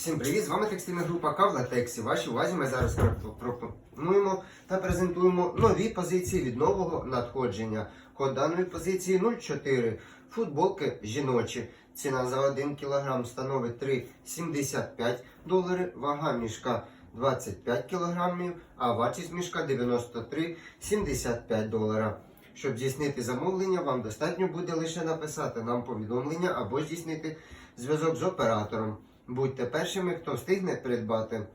Всім привіт! З вами текстильна група Кавлатекс. І вашій увазі ми зараз пропонуємо та презентуємо нові позиції від нового надходження. Код даної позиції 04. Футболки жіночі. Ціна за 1 кг становить 3,75 долари. Вага мішка 25 кг, а вартість мішка 93,75 долара. Щоб здійснити замовлення, вам достатньо буде лише написати нам повідомлення або здійснити зв'язок з оператором. Будьте першими, хто встигне придбати.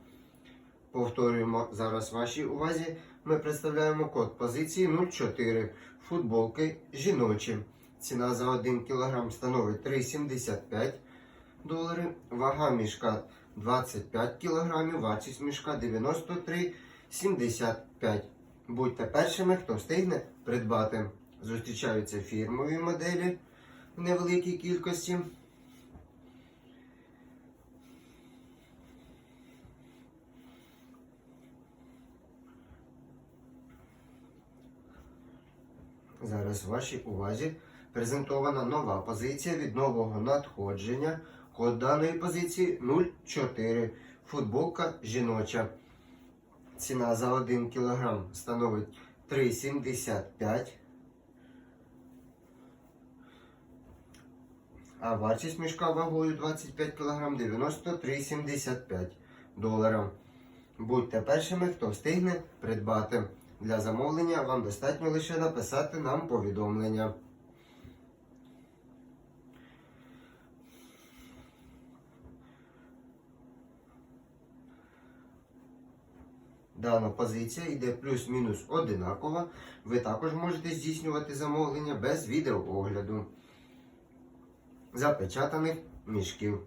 Повторюємо зараз вашій увазі. Ми представляємо код позиції 04. Футболки жіночі. Ціна за 1 кг становить 3,75 долари. Вага мішка 25 кг, вартість мішка 93,75. Будьте першими, хто встигне придбати. Зустрічаються фірмові моделі в невеликій кількості. Зараз вашій увазі презентована нова позиція від нового надходження. Код даної позиції 04. Футболка жіноча. Ціна за 1 кг становить 3,75. А вартість мішка вагою 25 кг 93,75 доларів. Будьте першими, хто встигне придбати. Для замовлення вам достатньо лише написати нам повідомлення. Дана позиція йде плюс-мінус одинакова. Ви також можете здійснювати замовлення без відеоогляду запечатаних мішків.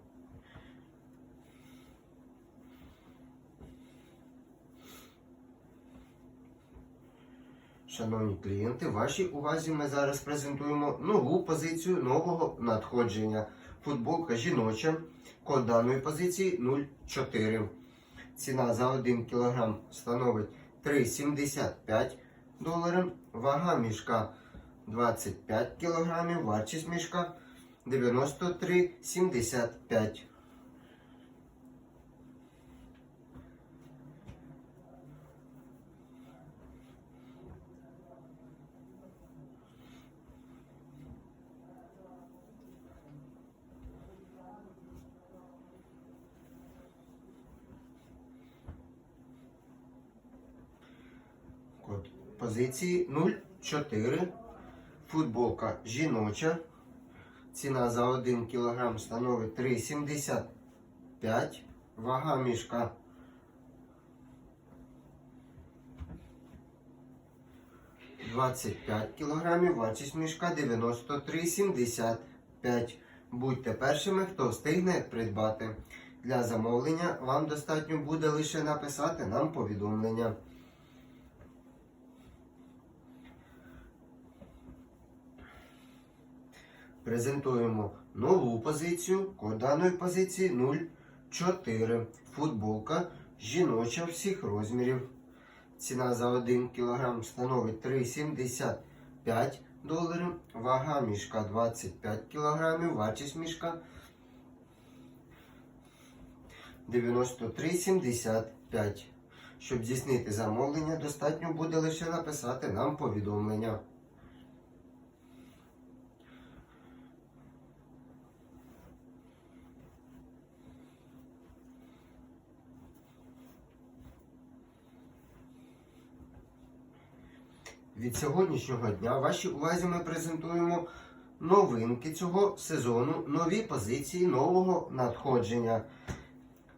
Шановні клієнти, вашій увазі ми зараз презентуємо нову позицію нового надходження. Футболка жіноча. Код даної позиції 04. Ціна за 1 кг становить 3,75 доларів. Вага мішка 25 кг. Вартість мішка 93,75. Код позиції 04. Футболка жіноча. Ціна за 1 кг становить 3,75. Вага мішка 25 кг. Вартість мішка 93,75. Будьте першими, хто встигне придбати. Для замовлення вам достатньо буде лише написати нам повідомлення. Презентуємо нову позицію. Код даної позиції 04. Футболка жіноча всіх розмірів. Ціна за 1 кг становить 3,75 доларів. Вага мішка 25 кг. Вартість мішка 93,75. Щоб здійснити замовлення, достатньо буде лише написати нам повідомлення. Від сьогоднішнього дня вашій увазі ми презентуємо новинки цього сезону, нові позиції нового надходження.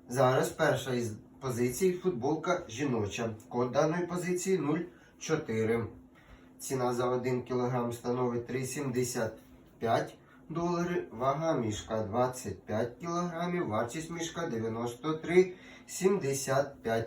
Зараз перша із позицій футболка жіноча. Код даної позиції 04. Ціна за 1 кг становить 3,75 долари. Вага мішка 25 кг. Вартість мішка 93,75